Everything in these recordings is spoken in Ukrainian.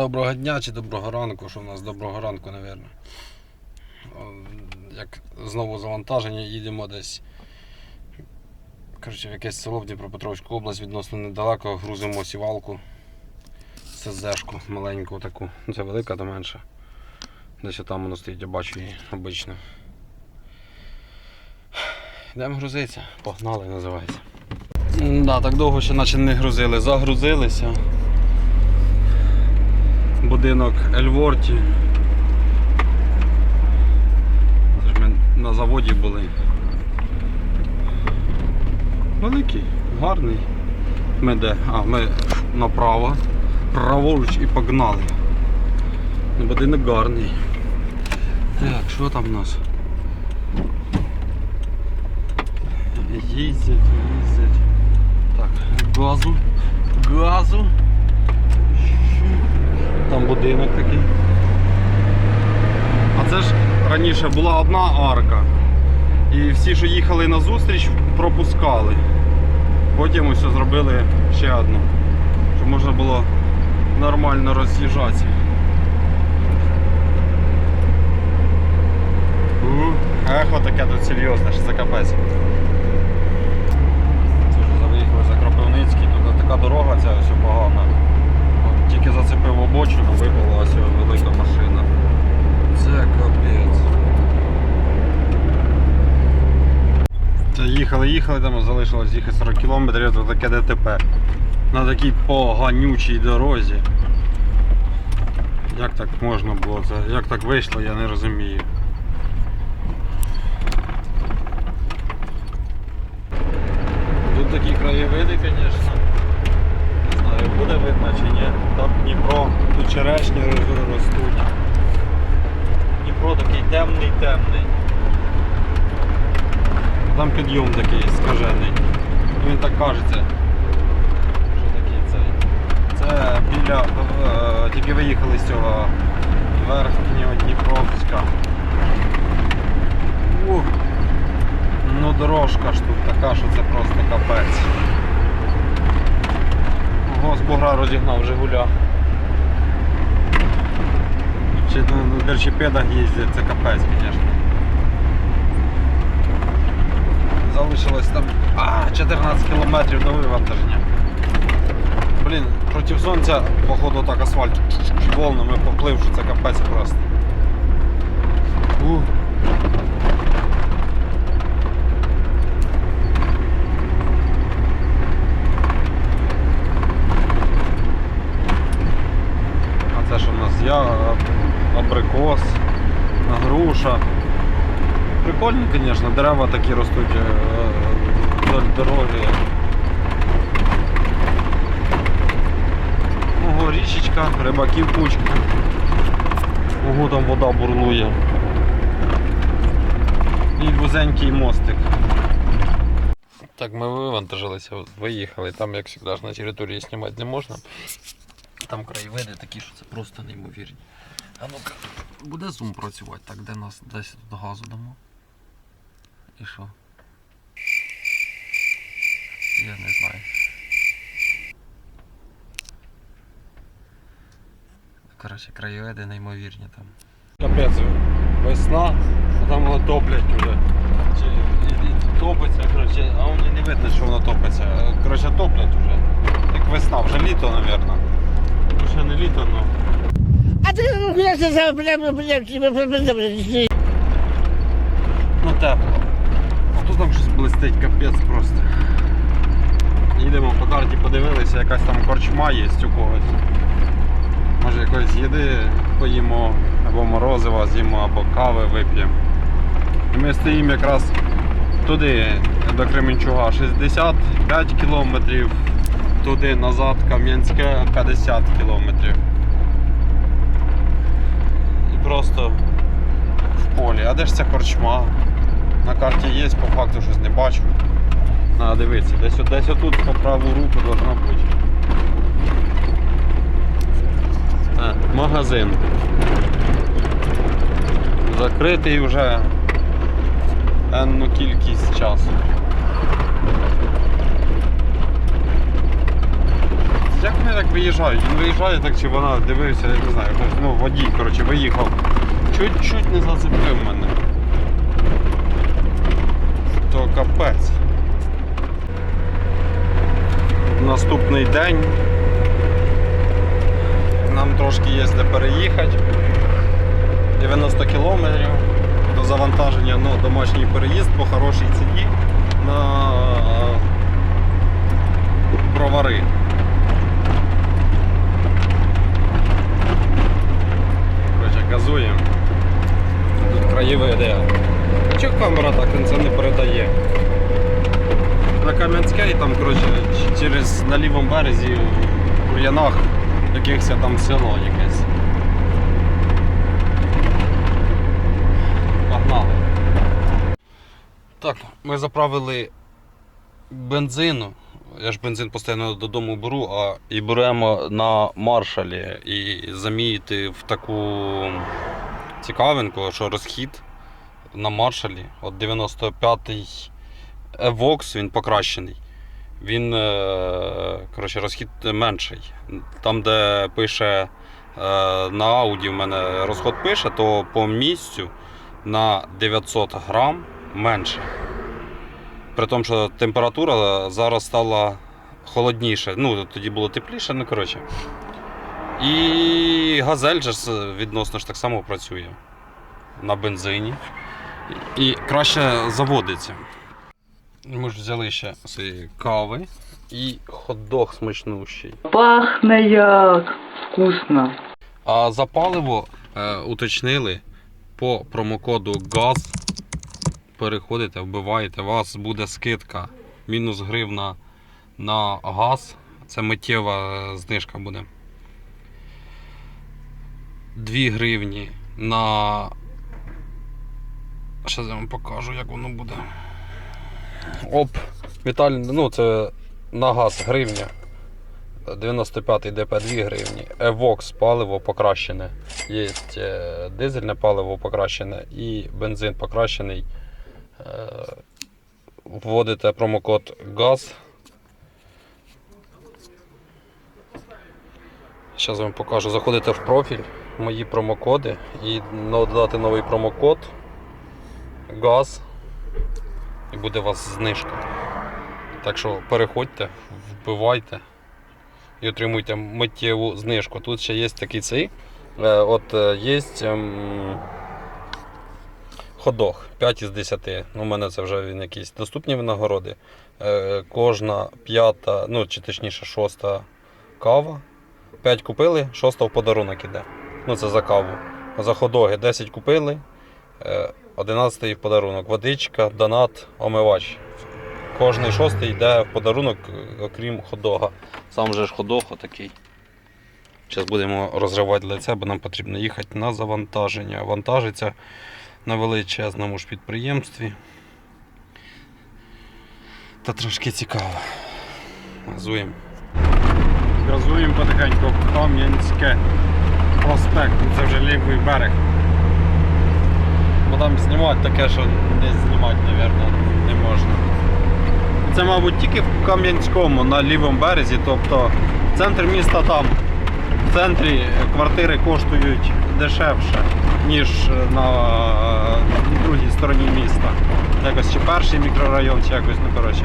Доброго дня чи доброго ранку, що в нас доброго ранку, напевно. Як знову завантаження, їдемо десь. Коротше, в якесь село в Дніпропетровську область відносно недалеко, грузимо сівалку. СЗшку маленьку таку. Ну, Це велика, то менша. Десь там воно стоїть, я бачу її обично. Йдемо грузитися. Погнали, називається. Да, так довго ще наче не грузили. Загрузилися. Будинок Ельворті. Це ж ми на заводі були. Великий, гарний. Ми де? А, ми направо, праворуч і погнали. Будинок гарний. Так, що там у нас? Їздять, їздять. Так, газу, газу. Там будинок такий. А це ж раніше була одна арка. І всі, що їхали на зустріч, пропускали. Потім ось зробили ще одну, щоб можна було нормально роз'їжджатися. Ехо таке тут серйозне, що це капець. Заїхали за Кропивницький, тут така дорога ця ось погана. Тільки зацепив обочину, випала ось велика машина. Це капець. Це їхали, їхали, там залишилось їхати 40 кілометрів, то таке ДТП. На такій поганючій дорозі. Як так можна було це? Як так вийшло, я не розумію. Тут такі краєвиди, звісно. Буде видно чи ні. Там Дніпро, тут черешні ро- ростуть. Дніпро такий темний, темний. Там підйом такий скажений. Він так кажеться. Що такий цей. Це біля. е, тільки виїхали з цього верхнього Дніпровська. Ух. Ну дорожка ж тут така, що це просто капець. Ого, з бугра розігнав Жигуля. Чи на велосипедах їздять, це капець, звісно. Залишилось там а, 14 кілометрів до вивантаження. Блін, проти сонця, походу так асфальт волнами поплив, що це капець просто. Ух. А це що в нас я, абрикос, груша. Прикольно, звісно, дерева такі ростуть е, вдоль дороги. Ого, річечка, рибаків кучка. Ого, там вода бурлує. І вузенький мостик. Так, ми вивантажилися, виїхали. Там, як завжди, на території знімати не можна. Там краєвиди такі, що це просто неймовірні. А ну-ка, буде зум працювати, так де нас десь тут газу дамо. І що? Я не знаю. Коротше, краєвиди неймовірні там. Капець, весна, а там воно топлять вже. Топиться, коротше, а воно не видно, що воно топиться. Коротше, топлять вже. Як весна, вже літо, мабуть. Ще не літо, ну. А ти бля. Ну тепло. А тут там щось блистить, капець просто. Їдемо по карті, подивилися, якась там корчма є у когось. Може якоїсь їди поїмо, або морозива з'їмо, або кави вип'ємо. Ми стоїмо якраз туди, до Кременчуга, 65 кілометрів, туди назад Кам'янське 50 кілометрів. І просто в полі. А де ж ця корчма? На карті є, по факту щось не бачу. Надо дивитися, десь, десь отут по праву руку должна бути. А, магазин. Закритий вже енну кількість часу. Як вони так виїжджають. Він виїжджає так, чи вона дивився, я не знаю, ну водій, коротше, виїхав. Чуть-чуть не зацепив мене. То капець. Наступний день. Нам трошки є де переїхати. 90 кілометрів до завантаження, ну, домашній переїзд по хорошій ціні на бровари. Газуємо. Тут краєвиди. Чого камера так це не передає? На Кам'янській там, коротше, через на лівому березі в Бур'янах якихось там село якесь. Погнали. Так, ми заправили бензину. Я ж бензин постійно додому беру, а і беремо на маршалі і заміяти в таку цікавинку, що розхід на маршалі. От 95-й Evox, він покращений. Він е, коротше, розхід менший. Там, де пише е, на ауді в мене розход пише, то по місцю на 900 грам менше. При тому, що температура зараз стала холодніше. Ну, тоді було тепліше, ну коротше. І газель же відносно ж так само працює на бензині. І краще заводиться. Ми ж взяли ще кави і хот-дог смачнущий. Пахне як вкусно. А за паливо е, уточнили по промокоду ГАЗ. Переходите, вбиваєте, у вас буде скидка мінус гривна на газ. Це миттєва е, знижка буде. 2 гривні на. Зараз я вам покажу, як воно буде. Оп, Віталій, ну це на газ гривня. 95-й ДП 2 гривні. Evox паливо покращене. Є е, дизельне паливо покращене і бензин покращений. Е, Вводите промокод ГАЗ. Зараз вам покажу. Заходите в профіль, мої промокоди і додати новий промокод ГАЗ і буде у вас знижка. Так що переходьте, вбивайте і отримуйте миттєву знижку. Тут ще є такий цей. е, От е, є ем, ходох 5 із 10. Ну, у мене це вже він якісь доступні винагороди. Е, Кожна п'ята, ну чи точніше шоста кава. 5 купили, шоста в подарунок іде. Ну це за каву. За ходоги 10 купили, е, 11 в подарунок. Водичка, донат, омивач. Кожний шостий йде в подарунок, е, окрім ходога. Сам же ж ходох отакий. Зараз будемо розривати лице, бо нам потрібно їхати на завантаження. Вантажиться на величезному ж підприємстві. Та трошки цікаво. Газуємо. Газуємо потихеньку Кам'янське проспект. Це вже лівий берег. Бо там знімати таке, що не знімати, мабуть, не можна. Це, мабуть, тільки в Кам'янському на лівому березі, тобто центр міста там. В центрі квартири коштують дешевше, ніж на е, другій стороні міста. Якось чи перший мікрорайон, чи якось, ну коротше.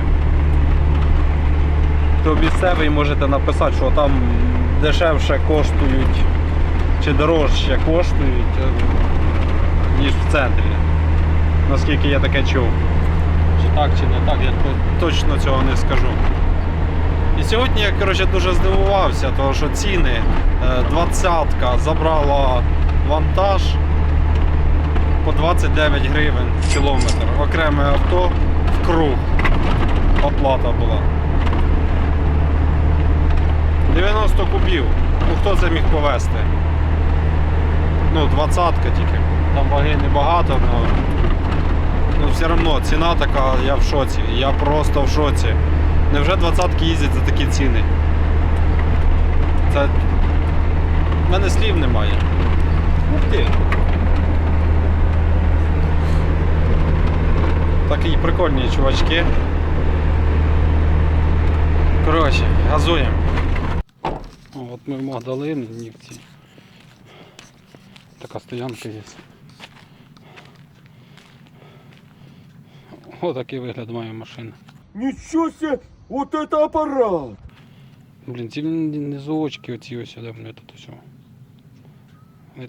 То місцевий можете написати, що там дешевше коштують чи дорожче коштують, е, ніж в центрі. Наскільки я таке чув. Чи так, чи не так, я точно цього не скажу. І сьогодні я коротше, дуже здивувався, тому що ціни е, двадцятка забрала вантаж по 29 гривень кілометр. Окреме авто в круг. Оплата була. 90 кубів. Ну хто це міг повезти? Ну, двадцятка тільки. Там ваги небагато, але ну, все одно ціна така, я в шоці. Я просто в шоці. Невже двадцятки їздять за такі ціни? Це. В мене слів немає. Ух ти. Такі прикольні чувачки. Коротше, газуємо. От ми в Магдалини, Нівці. Така стоянка є. О, такий вигляд має машина. Ничего себе! Вот это аппарат! Блін, ці низочки оці ось тут усього.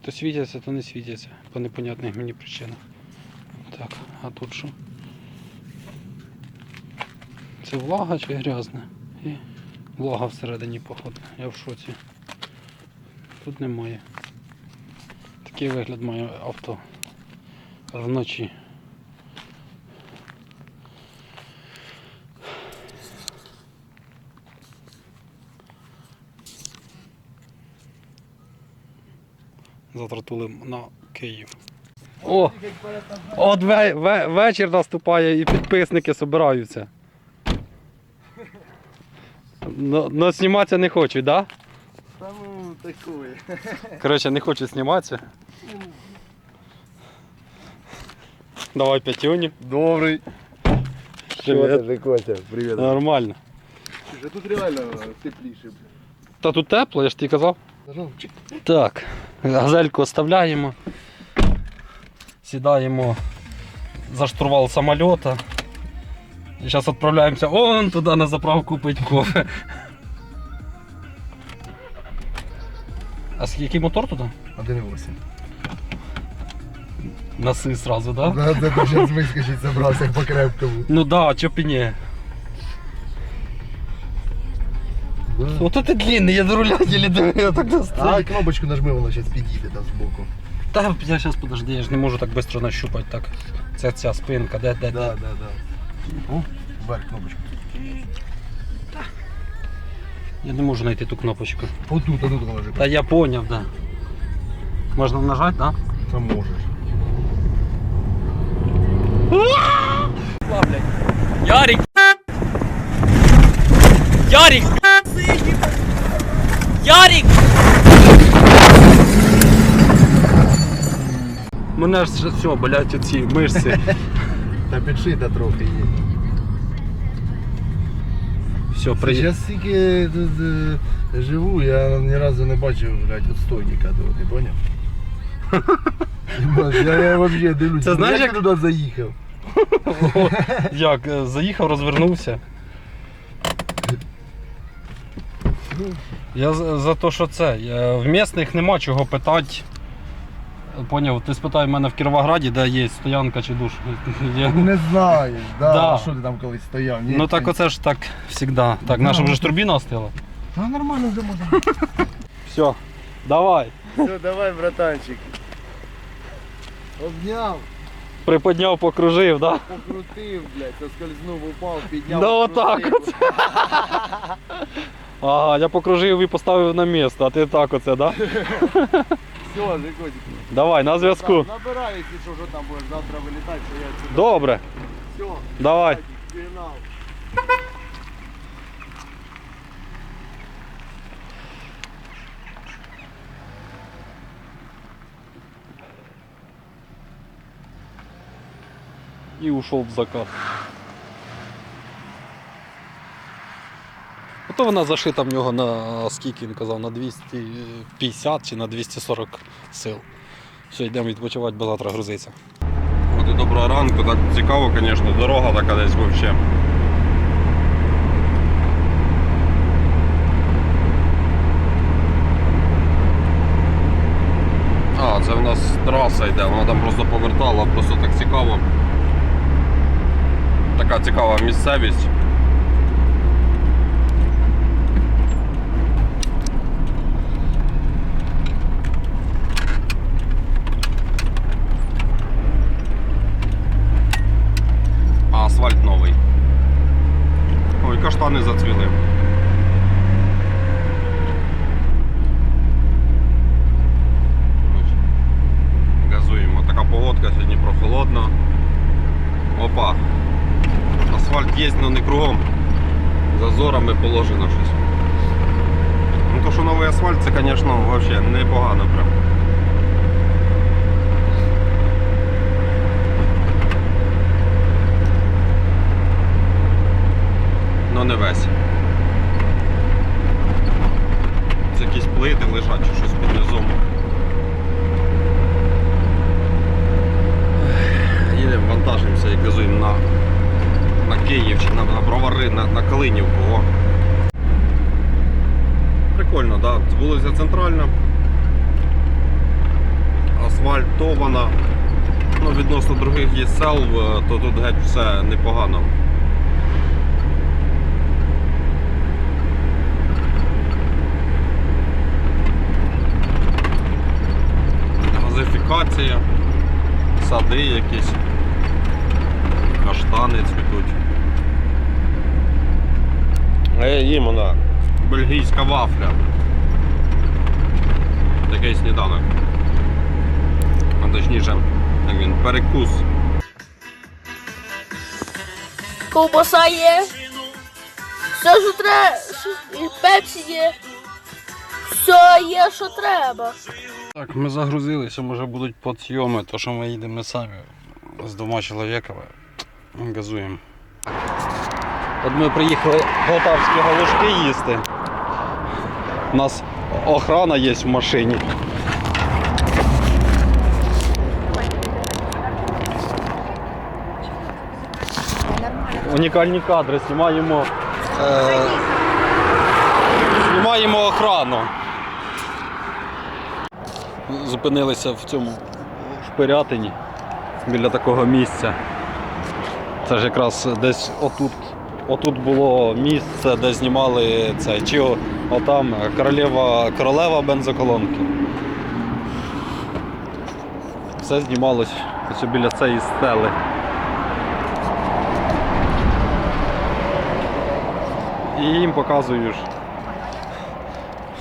То світяться, то не світяться. По непонятних мені причинах. Так, а тут що? Це влага чи грязне? І влага всередині походу. Я в шоці. Тут немає. Такий вигляд має авто. Вночі. Завтра тулим на Київ. О! От ве- ве- вечір наступає і підписники збираються. Но, но зніматися не хочуть, так? Да? Ну, такое. Коротше, не хочуть зніматися. Давай п'ятюню. Добрый. Привет. же, Котя? Привет. Нормально. Тут реально тепліше. Та тут тепло, я ж тобі казав. Так, газельку оставляємо. Сідаємо за штурвал самоліта. І зараз відправляємося он туди на заправку пить кофе. А який мотор туди? 1,8. Наси сразу, да? Надо сейчас выскочить собрался по крепкому. Ну да, чо б ні. Ото ти длинний, я до руля еле дивив, так А достаю. кнопочку нажми, воно сейчас підійде там збоку. Та я зараз подожди, я ж не можу так швидко нащупати так. Це ця спинка, де, де, Да, де. да, да. О, вверх кнопочку. Я не можу знайти ту кнопочку. Отут, отут вона вже. Та я поняв, да. Можна нажати, да? Там можеш. Ярик! Ярик! Ярик! Мене ж все, болять оці мишці. Та підшита трохи є. Все, приїхав. Я стільки тут е, живу, я ні разу не бачив, блядь, отстойника того, ти поняв? Я, я вообще дивлюсь, Це знаєш, як як- ти туди заїхав? Як, е, заїхав, розвернувся. Я за, за те, що це. я- В місних нема чого питати. Поняв, ти спитай мене в Кіровограді, де є стоянка чи душ. Я- Не знаєш, да, Да. а що ти там колись стояв? Ні, Ну так ти- оце ж так завжди. Так, наша вже ж турбіна остила. Та нормально вже можна. Все, давай. Все, давай, братанчик. Обняв, Приподняв, покружив, да? покрутив, блядь, соскользнув, упав, підняв. Да отак покрутив. Ага, я покружив і поставив на місце, а ти так оце, да? Все, Жиготик. Давай, на зв'язку. Набирай, якщо що, що там будеш завтра вилітати, що я сюди. Добре, Все, давай. фінал. І ушов в закат. Ото вона зашита в нього на скільки він казав, на 250 чи на 240 сил. Все, йдемо відпочивати, бо завтра грузиться. От і доброго ранку, так цікаво, звісно, дорога така десь взагалі. А, це в нас траса йде, вона там просто повертала, просто так цікаво. Така цікава місцевість. Асфальт новий. Ой, каштани зацвіли. Газуємо. Така погодка, сьогодні прохолодно. Опа. Асфальт є, але не кругом. Зазорами положено щось. Ну то, що новий асфальт, це, звісно, взагалі непогано прям. Ну не весь. Це якісь плити лежать чи щось під низом. Їдемо, вантажимося і газуємо на, на Київ чи на, на бровари, на, на Калинівку. О. Прикольно, так. Да? Вулиця центральна. Асфальтована. Ну, відносно других є сел, е, то тут геть все непогано. Газифікація, сади якісь, каштани цвітуть. Е, їм вона бельгійська вафля. Такий сніданок. А точніше, як він, перекус. Ковбаса є. Все, що треба. І пепсі є. Все є, що треба. Так, ми загрузилися, може будуть подйоми, то що ми їдемо самі з двома чоловіками. Газуємо. От ми приїхали полтавські галушки їсти. У нас охрана є в машині. Унікальні кадри, знімаємо. Е, знімаємо охрану зупинилися в цьому в Пирятині біля такого місця. Це ж якраз десь отут, отут було місце, де знімали це, чи отам королева, королева бензоколонки. Все знімалось ось біля цієї стели. І їм показуєш.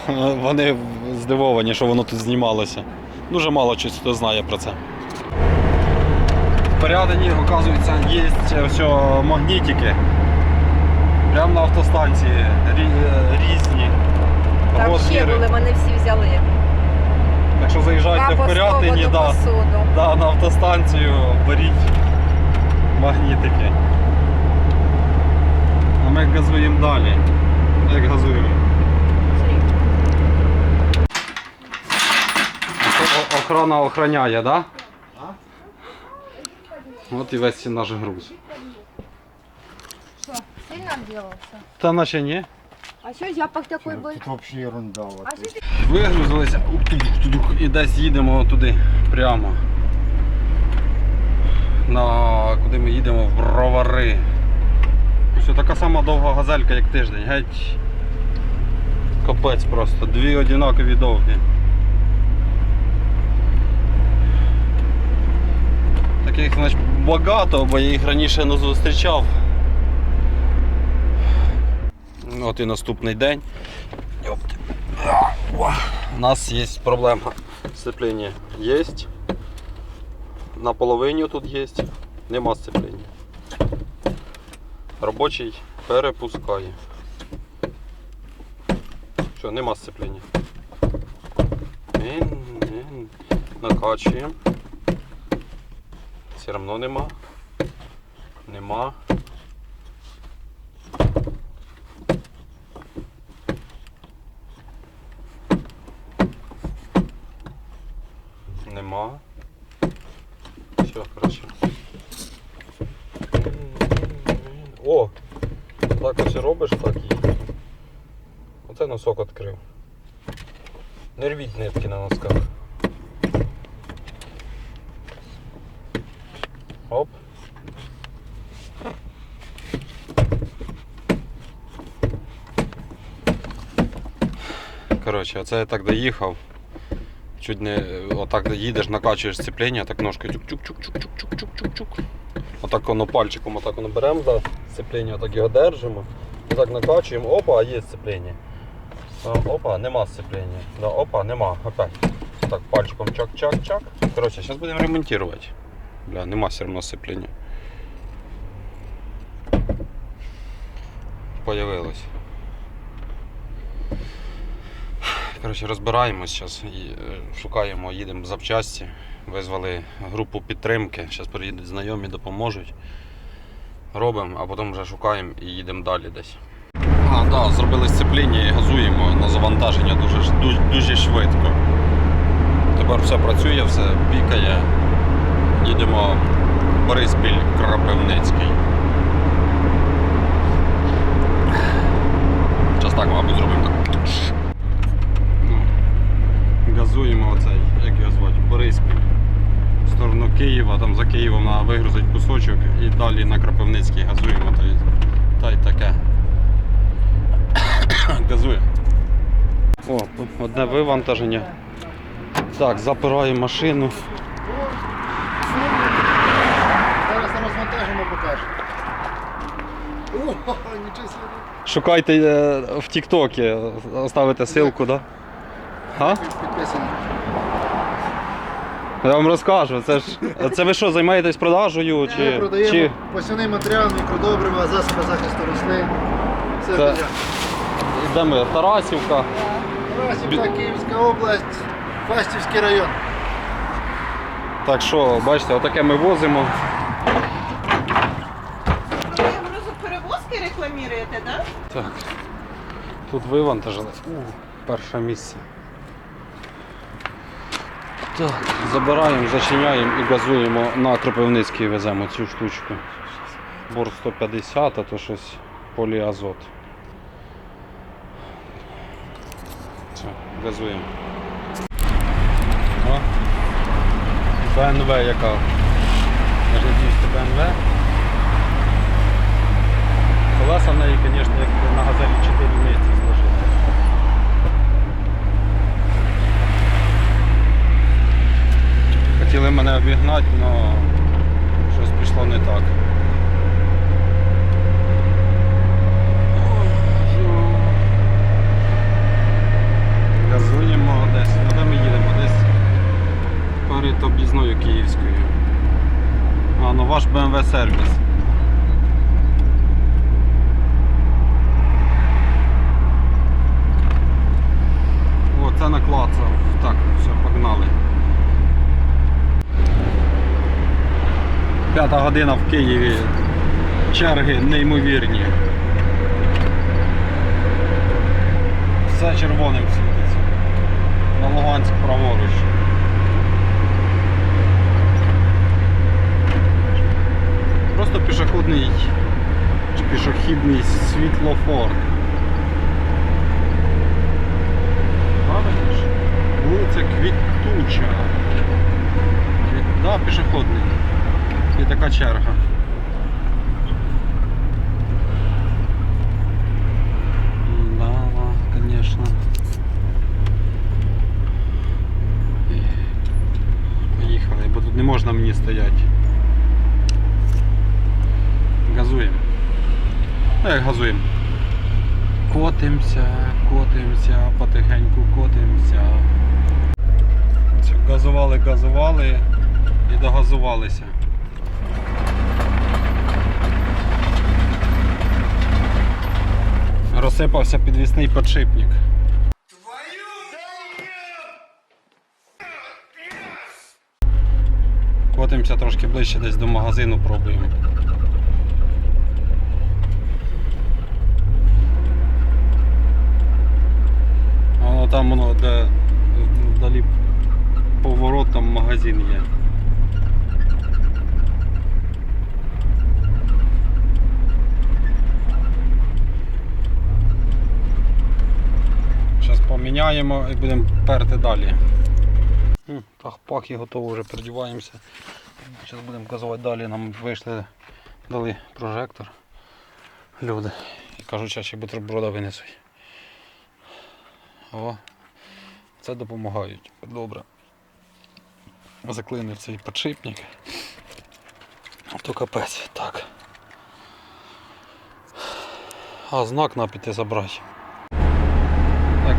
Вони здивовані, що воно тут знімалося. Дуже мало чогось хто знає про це. В Порядині, оказується, є все магнітики. Прямо на автостанції рі- різні. Там ще були, вони всі взяли. Так що заїжджайте в Капо да, да, на автостанцію беріть магнітики. А ми газуємо далі. Як газуємо? О- Охрана охороняє, так? Да? От і весь наш груз. Сильно обделался? Та наче ні. А что запах такой был? Тут взагалі ерунда. А что Вигрузилися і десь їдемо туди прямо. На куди ми їдемо? В бровари. Ось така сама довга газелька, як тиждень. Геть. Капець просто. Дві однакові довгі. Таких значить, багато, бо я їх раніше не зустрічав. От і наступний день. У нас есть проблема. Сцепление есть. На половині тут есть. Нема сцепления. Робочий перепускає. Що, нема він. Накачуємо. Все одно нема. Нема. Нема. Все, коротше. О! Так ось робиш, так і. Оце носок відкрив. Не рвіть нитки на носках. Оп. Коротше, оце я так доїхав. Чуть не отак їдеш, накачуєш сцеплення, так ножкою чук-чук-чук-чук-чук-чук-чук-чук. Отак воно пальчиком отак воно беремо за сцеплення, отак його держимо. Отак накачуємо, опа, є сцеплення. Опа, нема сцеплення. Да, опа, нема. Опять. Так, пальчиком чак-чак-чак. Коротше, зараз будемо ремонтувати. Бля, нема все одно сцеплення. Появилось. Коротше, розбираємось зараз і е, шукаємо, їдемо запчасті. Визвали групу підтримки. Зараз приїдуть знайомі, допоможуть. Робимо, а потім вже шукаємо і їдемо далі десь. А, да, зробили сцепління і газуємо на завантаження дуже, дуже швидко. Тепер все працює, все пікає. Їдемо Бориспіль Кропивницький. Зараз так, мабуть, зробимо так. Ну, Газуємо оцей, як його звати, Бориспіль. В сторону Києва, там за Києвом треба вигрузити кусочок і далі на Кропивницький газуємо та та й таке. Газує. О, одне вивантаження. Так, запираємо машину. Зараз розвантажимо покажемо. О, нічого собі. Шукайте е, в Тіктокі, оставите ссылку, да? А? Підписано. Я вам розкажу. Це ж. Це ви що, займаєтесь продажею? Чи, Ми продаємо чи... посівний матеріал, мікродобрива, засоби захисту рослин. Все Це-. Де ми? Тарасівка. Тарасівка, Київська область, Фастівський район. Так що, бачите, отаке ми возимо. Рекламуєте, да? Так. Тут вивантажили. У, перше місце. Так, забираємо, зачиняємо і газуємо на Кропивницький веземо цю штучку. Бор 150, а то щось поліазот. Все, газуємо. БНВ яка. Я ж надіюсь, це БНВ. Колеса и, конечно, на газели 4 місяці сложили. Хотіли мене обігнати, але щось пішло не так. Газуємо десь, ну де ми їдемо? Десь перед об'їзною київською. А, ну ваш BMW сервіс. О, це наклацав. Так, все, погнали. П'ята година в Києві. Черги неймовірні. Все червоним світиться. На Луганськ праворуч. Просто пішохідний чи пішохідний світлофор. Вулиця Квітуча. Квіт... Да, пішохідний. І така черга. Да, конечно. Поїхали, бо тут не можна мені стояти. Газуємо. Ну як газуємо? Котимся, котимся, потихеньку котимся. Це Газували, газували і догазувалися. Розсипався підвісний подшипник. Котимося трошки ближче десь до магазину, пробуємо. А там воно де вдалі поворот, там магазин є. Зараз поміняємо і будемо перти далі. Так, паки готові, вже передіваємося. Зараз будемо газувати далі, нам вийшли, дали прожектор. Люди. І кажуть, що ще бутерброда винесуть. О, це допомагають. Добре. Заклинив цей подшипник. То капець. Так. А знак треба піти забрати.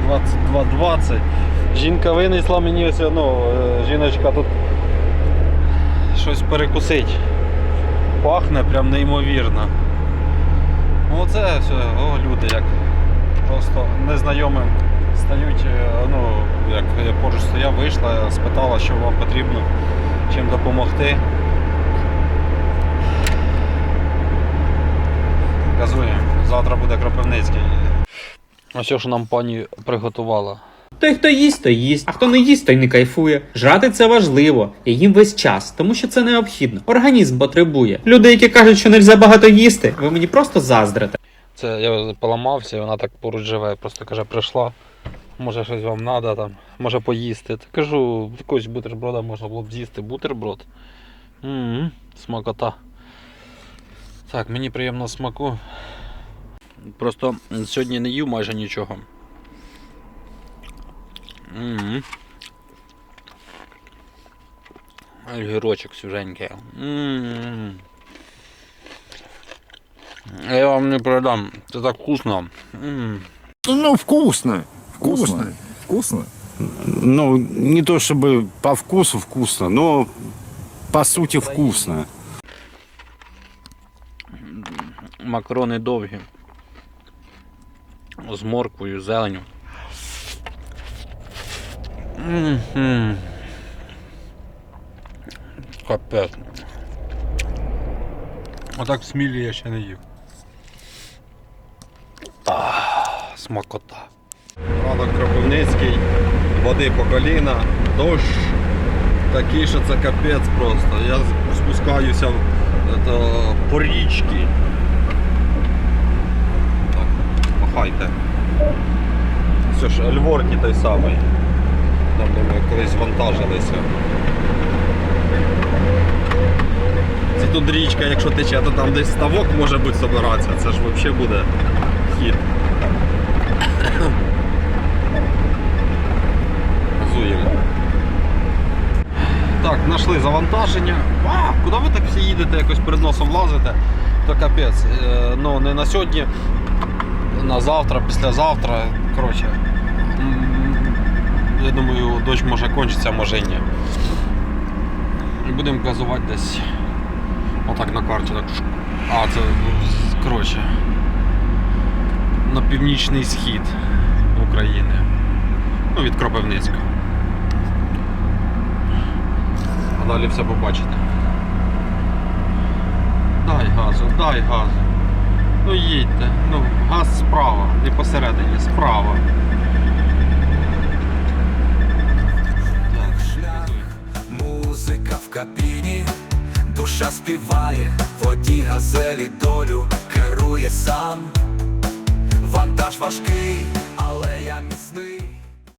Так, 22.20. Жінка винесла мені ось ну, е, жіночка тут щось перекусить. Пахне прям неймовірно. Ну, Оце все, о, люди як просто незнайомим стають, е, ну, як я поруч стояв, вийшла, спитала, що вам потрібно, чим допомогти. Газуємо. Завтра буде Кропивницький. Ось що нам пані приготувала. Той, хто їсть, той їсть, а хто не їсть, той не кайфує. Жрати це важливо, і їм весь час, тому що це необхідно. Організм потребує. Люди, які кажуть, що нельзя багато їсти, ви мені просто заздрите. Це я поламався, і вона так поруч живе. Просто каже, прийшла. Може щось вам треба там, може поїсти. Та кажу, якогось бутерброда можна було б з'їсти. Бутерброд. м смакота. Так, мені приємно смаку. Просто сьогодні не їв майже нічого. Гірочок свіженький. Я вам не продам. Це так вкусно. Ну, вкусно. Вкусно. Вкусно? Ну, не то чтобы по вкусу вкусно, но по сути вкусно. Макарони довгі. З морквою, зеленю. Капець. Отак в смілі я ще не їв. Ах, смакота. Ранок Кропивницький, води по коліна, дощ такий, що це капець просто. Я спускаюся это, по річці. Так, махайте. Все ж, Альворті той самий. Там, де ми колись вантажилися. Це тут річка, якщо тече, то там десь ставок може бути собиратися. Це ж взагалі буде хід. Газуємо. Так, знайшли завантаження. А, куди ви так всі їдете, якось перед носом лазите? То капець. Е, ну, не на сьогодні, на завтра, післязавтра. Коротше. Я думаю, дощ може кончиться, може ні. Будемо газувати десь. Отак на карті. Так. А, це коротше. На північний схід України. Ну, від Кропивницька. А далі все побачите. Дай газу, дай газу. Ну їдьте. Ну, газ справа, не посередині, справа. Так, Музика в кабіні, душа співає, воді газелі долю керує сам. Вантаж важкий, але я міцний.